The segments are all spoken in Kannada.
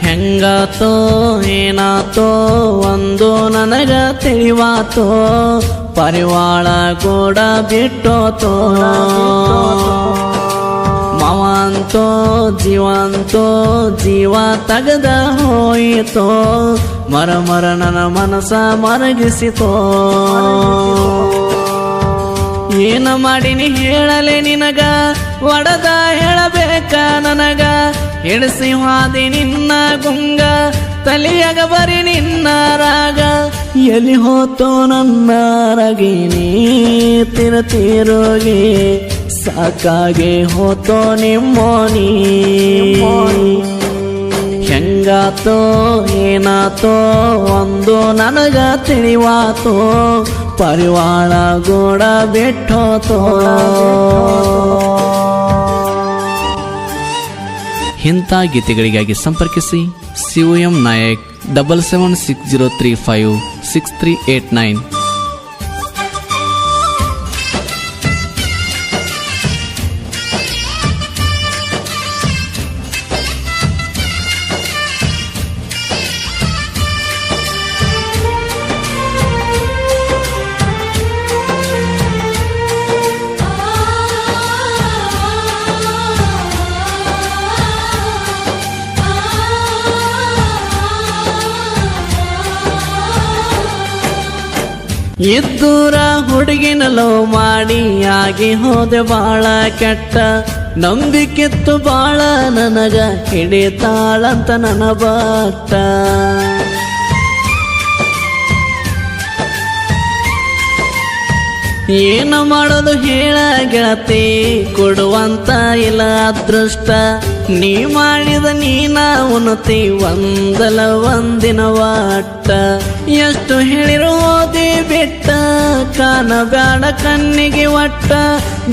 ಹೆಂಗಾತೋ, ಏನಾತೋ, ಒಂದು ನನಗ ತಿಳಿವಾತೋ, ಪರಿವಾಳ ಕೂಡ ಬಿಟ್ಟೋತೋ. ಮವಂತೋ, ಜೀವಂತೋ, ಜೀವ ತಗದ ಹೋಯಿತೋ ಮರ ಮರ ನನ್ನ ಮನಸ ಮರಗಿಸಿತೋ. ಏನ ಮಾಡಿನಿ ಹೇಳಲೆ ನಿನಗ, ಒಡದ ಹೇಳಬೇಕ ನನಗ? ಹಿಡಿಸಿ ಹಾದಿ ನಿನ್ನ ಗುಂಗ ತಲಿಯಾಗ ಬರಿ ನಿನ್ನ ರಾಗ. ಎಲ್ಲಿ ಹೋತೋ ನನ್ನ ರಗಿನಿ ತಿರುತಿರೋಗಿ ಸಾಕಾಗೆ ಹೋತೋ ನಿಮ್ಮೋನಿ ಹೆಂಗಾತೋ, ಏನಾತೋ, ಒಂದು ನನಗ ತಿಳಿವಾತೋ. ಪರಿವಾಳ ಗೋಡ ಬಿಟ್ಟೋತೋ. ಇಂಥ ಗೀತೆಗಳಿಗಾಗಿ ಸಂಪರ್ಕಿಸಿ C M Nayak double seven six zero three five six three eight nine. ಇದ್ದೂರ ಹುಡುಗಿನ ಲವ್ ಮಾಡಿ ಆಗಿ ಹೋದೆ ಬಾಳ ಕೆಟ್ಟ. ನಂಬಿಕೆತ್ತು ಬಾಳ ನನಗ ಹಿಡಿತಾಳಂತ ನನ್ನ ಬಟ್ಟ ಏನು ಮಾಡೋದು ಹೇಳ ಗೆಳತಿ, ಕೊಡುವಂತ ಇಲ್ಲ ಅದೃಷ್ಟ. ನೀ ಮಾಡಿದ ನೀನ ಉನ್ನತಿ ಒಂದಲ ಒಂದಿನ ವಾಟ ಎಷ್ಟು ಹೇಳಿರೋದೇ ಬಿಟ್ಟ ಕಾಣಬ್ಯಾಡ ಕಣ್ಣಿಗೆ ಒಟ್ಟ.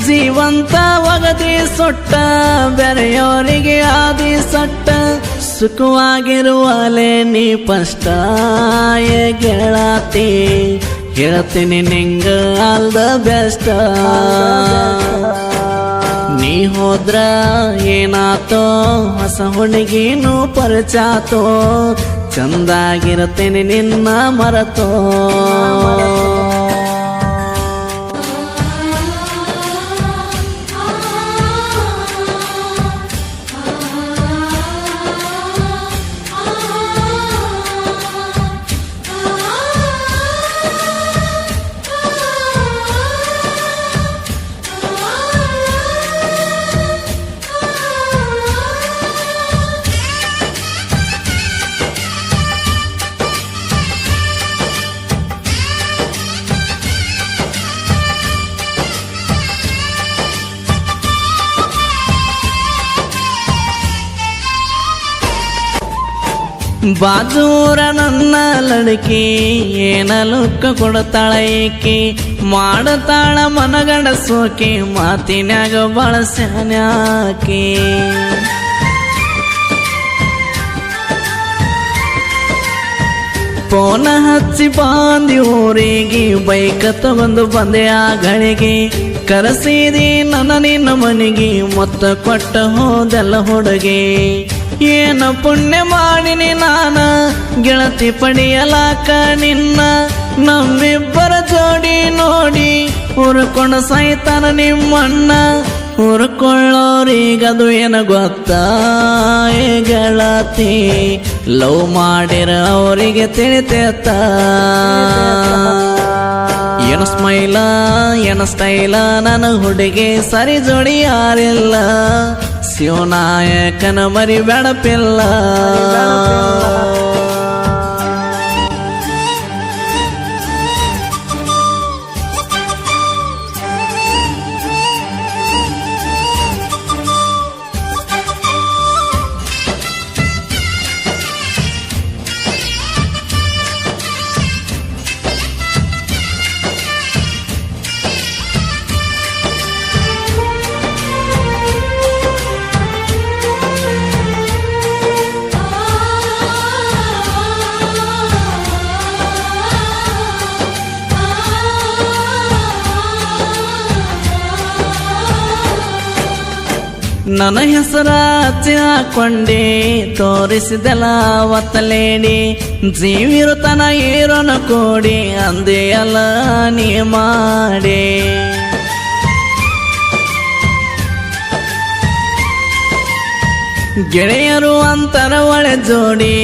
ಜೀವಂತ ಒಗದಿ ಸೊಟ್ಟ ಬೆರೆಯವರಿಗೆ ಆದಿ ಸೊಟ್ಟ. ಸುಖವಾಗಿರುವಲೆ ನೀ ಪಷ್ಟ ಗೆಳತಿ. ಹೇಳ್ತೀನಿ ನಿಂಗ ಆಲ್ ದ ಬೆಸ್ಟ್ ನೀ ಹೋದ್ರ ಏನಾತೋ ಹೊಸ ಹುಡುಗಿನೂ ಪರಿಚಾತೋ. ಚಂದಾಗಿರತೇನೆ ನಿನ್ನ ಮರತೋ. ಬಾಜೂರ ನನ್ನ ಲಡಕಿ, ಏನ ಲುಕ್ಕ ಕೊಡ್ತಾಳ ಏಕೆ ಮಾಡತಾಳ ಮನಗಂಡ ಸೋಕಿ, ಮಾತಿನ್ಯಾಗ ಬಳಸ್ಯಾನ್ಯಾಕಿ ಫೋನ ಹಚ್ಚಿ ಬಾಂದಿ ಊರಿಗೆ, ಬೈಕ ತಗೊಂಡು ಬಂದೆ ಆ ಗಳಿಗೆ. ಕರೆಸಿದಿ ನನ್ನ ನಿನ್ನ ಮನೆಗೆ, ಮೊತ್ತ ಕೊಟ್ಟ ಹೋದೆಲ್ಲ ಹುಡುಗಿ. ಏನ ಪುಣ್ಯ ಮಾಡಿನಿ ನಾನ? ಗೆಳತಿ ಪಡೆಯಲಾಕ ನಿನ್ನ ನಮ್ಮಿಬ್ಬರ ಜೋಡಿ ನೋಡಿ. ಹುರ್ಕೊಂಡು ಸಾಯ್ತಾನ ನಿಮ್ಮಣ್ಣ. ಹುರ್ಕೊಳ್ಳೋರಿಗದು ಏನು ಗೊತ್ತಾ? ಗೆಳತಿ, ಲವ್ ಮಾಡಿರ ಅವರಿಗೆ ತಿಳಿತೇತ ಏನು ಸ್ಮೈಲ, ಏನು ಸ್ಟೈಲ, ನನ್ನ ಹುಡುಗಿ ಸರಿ ಜೋಡಿ ಯಾರಿಲ್ಲ. ಶಿವನಾಯಕನ ಮರಿ ಬೆಳಪಿಲ್ಲ ನನ್ನ ಹೆಸರ ಹಾಕೊಂಡೆ, ತೋರಿಸಿದೆಲ್ಲ ಒತ್ತಲೇಡಿ. ಜೀವಿರುತನ ಏರೋನ ಕೋಡಿ ಅಂದೆ ಅಲ್ಲ ನೀ ಮಾಡಿ. ಗೆಳೆಯರು ಅಂತರ ಒಳೆ ಜೋಡಿ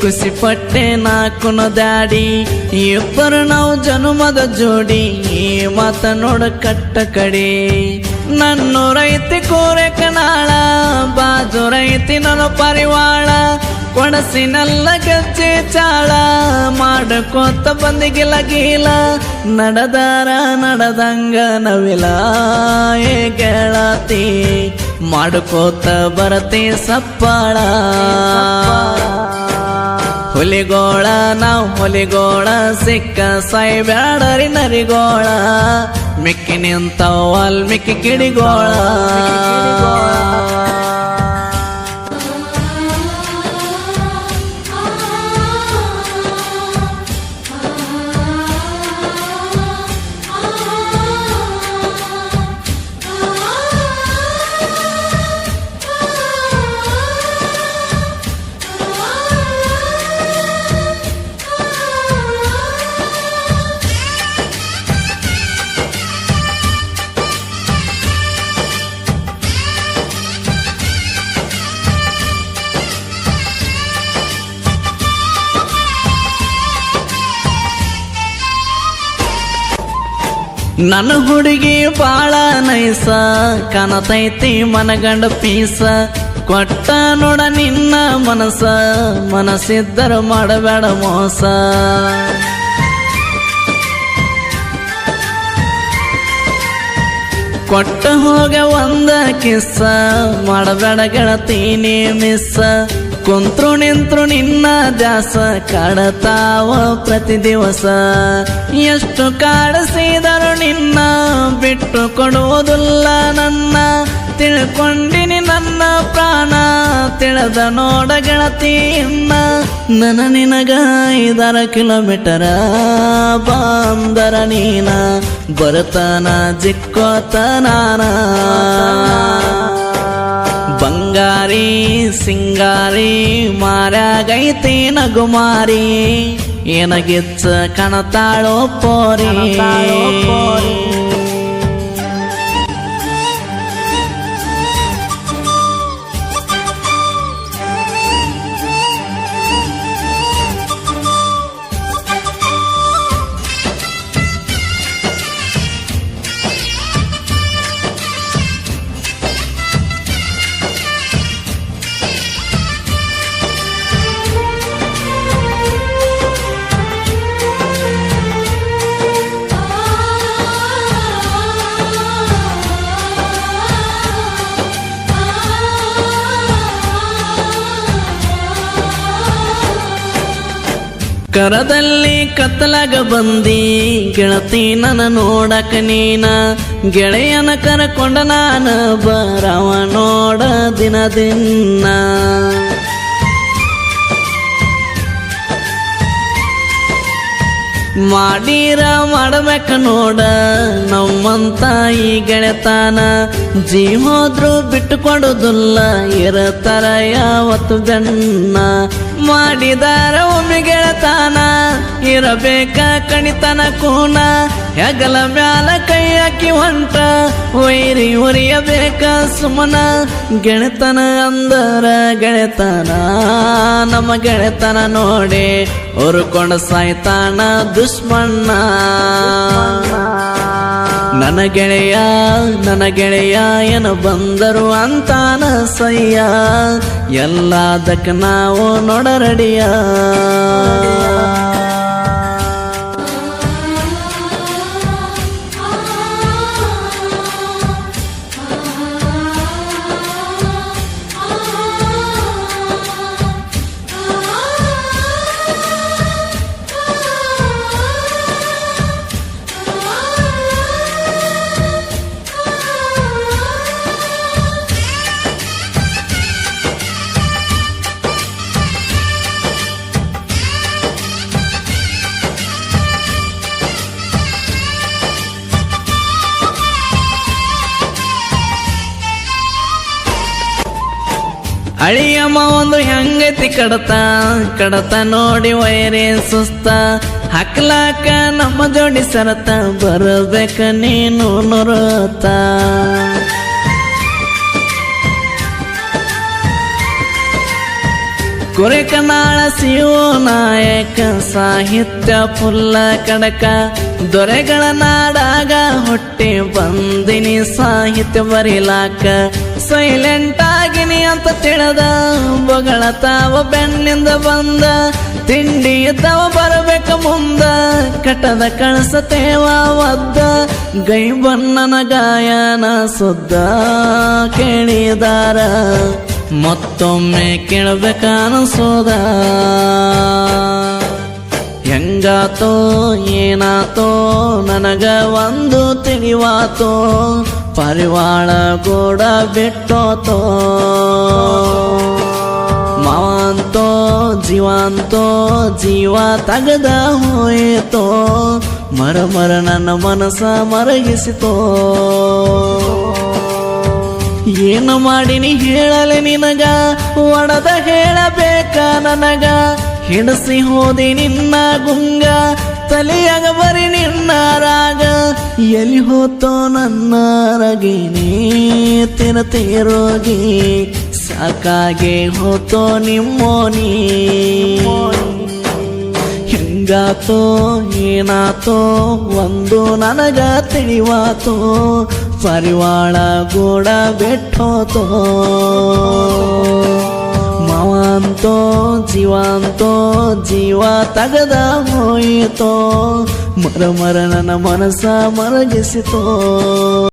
ಖುಷಿ ಪಟ್ಟೆ ನಾಕುನ ದಾಡಿ ಇಬ್ಬರು ನಾವು ಜನುಮದ ಜೋಡಿ, ಈ ಮಾತ ನೋಡ ಕಟ್ಟ ಕಡೆ. ನನ್ನ ರೈತಿ ಕೋರೆ ಕನಾಳ, ಬಾಜು ರೈತಿ ನನ್ನ ಪರಿವಾಳ, ಕೊಡಸಿನಲ್ಲ ಗಜ್ಜೆ ಚಾಳ ಮಾಡಕೋತ ಬಂದಿಗಿಲ್ಲ ಗೀಲ ನಡದಾರ ನಡದಂಗ ನವಿಲ ಏ ಗೆಳತಿ ಮಾಡ್ಕೋತ ಬರತಿ ಸಪ್ಪಾಳ. ಹುಲಿಗೋಳ ನಾವು ಹುಲಿಗೋಳ ಸಿಕ್ಕ ಸಾಯಿ ಬ್ಯಾಡರಿ ನರಿಗೋಳ. ಮಿಕ್ಕಿ ನಿಂತವಲ್ ಮಿಕ್ಕಿ ಕಿಡಿಗೋಳ. ನನ್ನ ಹುಡುಗಿ ಬಾಳ ನೈಸ, ಕನತೈತಿ ಮನಗಂಡ ಪೀಸ. ಕೊಟ್ಟ ನೋಡ ನಿನ್ನ ಮನಸ, ಮನಸ್ಸಿದ್ದರ ಮಾಡಬೇಡ ಮೋಸ. ಕೊಟ್ಟ ಹೋಗ ಒಂದ ಕಿಸ್ಸ, ಮಾಡಬೇಡ ಗೆಳತೀನಿ ಮಿಸ್ಸ. ಕುಂತ್ರು ನಿಂತ್ರು ನಿನ್ನ ದಾಸ ಕಾಡತಾವ ಪ್ರತಿ ದಿವಸ. ಎಷ್ಟು ಕಾಡಿಸಿದರು ನಿನ್ನ ಬಿಟ್ಟು ಕೊಡುವುದಿಲ್ಲ ನನ್ನ. ತಿಳ್ಕೊಂಡಿನಿ ನನ್ನ ಪ್ರಾಣ, ತಿಳಿದ ನೋಡ ಗೆಳತಿ ಇನ್ನ ನನ್ನ ನಿನಗ ಐದಾರ ಕಿಲೋಮೀಟರ ಬಾಂದರ ನೀನ. ಬರತನ ಜಿಕ್ಕೋತ ನಾನ. ಬಂಗಾರಿ ಸಿಂಗಾರಿ ಮಾರಾಗೈತಿ ನಗುಮಾರಿ. ಏನಗಿಚ್ಚ ಕಣತಾಳೋ ಪೋರಿ. ಕರದಲ್ಲಿ ಕತ್ತಲಾಗ ಬಂದಿ ಗೆಳತಿ ನನ್ನ ನೋಡಕ ನೀನ ಗೆಳೆಯನ ಕರಕೊಂಡ ನಾನು ಬರವ ನೋಡ ದಿನ ದಿನ. ಮಾಡೀರ ಮಾಡಬೇಕ ನೋಡ, ನಮ್ಮಂತ ಈ ಗೆಳೆತಾನ ಜೀ ಹೋದ್ರು ಬಿಟ್ಟು ಕೊಡುದಿಲ್ಲ ಇರತರ ಯಾವತ್ತು ಬೆನ್ನ ಮಾಡಿದಾರ ಒಮ್ಮೆ ಗೆಳತಾನ. ಇರಬೇಕ ಕಣಿತನ ಕೂನ? ಹೆಗಲ ಮ್ಯಾಲ ಕೈ ಹಾಕಿ ಹೊಂಟ. ಒಯ್ರಿ ಉರಿಯಬೇಕ ಸುಮನ? ಗೆಳೆತನ ಅಂದರ ಗೆಳೆತನ. ನಮ್ಮ ಗೆಳೆತನ ನೋಡಿ ಹೊರಕೊಂಡ ಸಾಯ್ತಾನ ದುಶ್ಮಣ್ಣ ನನ್ನ ಗೆಳೆಯ ನನ್ನ ಗೆಳೆಯ, ಏನು ಬಂದರು ಅಂತಾನ ಸಯ್ಯ. ಎಲ್ಲದಕ್ಕೆ ನಾವು ನೋಡರಡಿಯ. ಅಳಿಯಮ್ಮ ಒಂದು ಹೆಂಗತಿ ಕಡತ ಕಡತ ನೋಡಿ ವೈರೇ ಸುಸ್ತ. ಹಾಕ್ಲಾಕ ನಮ್ಮ ಜೋಡಿ ಸರತ, ಬರಬೇಕ ನೀನು ನುರತ. ಕುರೆಕನಾಳ ಶಿವ ನಾಯಕ, ಸಾಹಿತ್ಯ ಫುಲ್ಲ ಕಡಕ. ದೊರೆಗಳ ನಾಡಾಗ ಹೊಟ್ಟೆ ಬಂದಿನಿ ಸಾಹಿತ್ಯ ಬರಿಲಾಕ. ಸೈಲೆಂಟ್ ಆಗಿನಿ ಅಂತ ತಿಳದ. ಬೊಗಳ ತಾವ ಬೆನ್ನಿಂದ ಬಂದ. ತಿಂಡಿ ತಾವ ಬರಬೇಕ ಮುಂದ. ಕಟದ ಕಳಸತೇವ ಒದ್ದ ಗೈ ಬಣ್ಣನ ಗಾಯನ ಸುದ್ದ ಕೇಳಿದಾರ. ಮತ್ತೊಮ್ಮೆ ಕೇಳಬೇಕನ್ಸೋದ ಹೆಂಗಾತೋ, ಏನಾತೋ, ನನಗ ಒಂದು ತಿಳಿವಾತೋ. ಪರಿವಾಳ ಗೋಡ ಬಿಟ್ಟೋತೋ ಮಾವಂತೋ, ಜೀವಂತೋ, ಜೀವ ತಗದ ಹೋಯಿತೋ. ಮರ ಮರ ನನ್ನ ಮನಸ ಮರಗಿಸಿತೋ. ಏನು ಮಾಡಿನಿ ಹೇಳಲೆ ನಿನಗ? ಒಡದ ಹೇಳಬೇಕ ನನಗ? ಹಿಡಿಸಿ ಹೋದಿ ನಿನ್ನ ಗುಂಗ. ತಲೆಯಾಗ ಬರಿ ನಿನ್ನ ರಾಗ. ಎಲ್ಲಿ ಹೋತೋ ನನ್ನ ರಗಿನಿ ತಿರತಿರೋಗಿ ಸಾಕಾಗೆ ಹೋತೋ ನಿಮ್ಮೋನಿ ಹೆಂಗಾತೋ, ಏನಾತೋ, ಒಂದು ನನಗ ತಿಳಿವಾತೋ. ಪರಿವಾಳ ಗೋಡ ಬೆಟ್ಟೋತೋ. ಮಾವಂತೋ ಜೀವಂತೋ ಜೀವ ತಗದ ಹೋಯಿತೋ ಮರ ಮರ ನನ್ನ ಮನಸ ಮರಗಿಸಿತೋ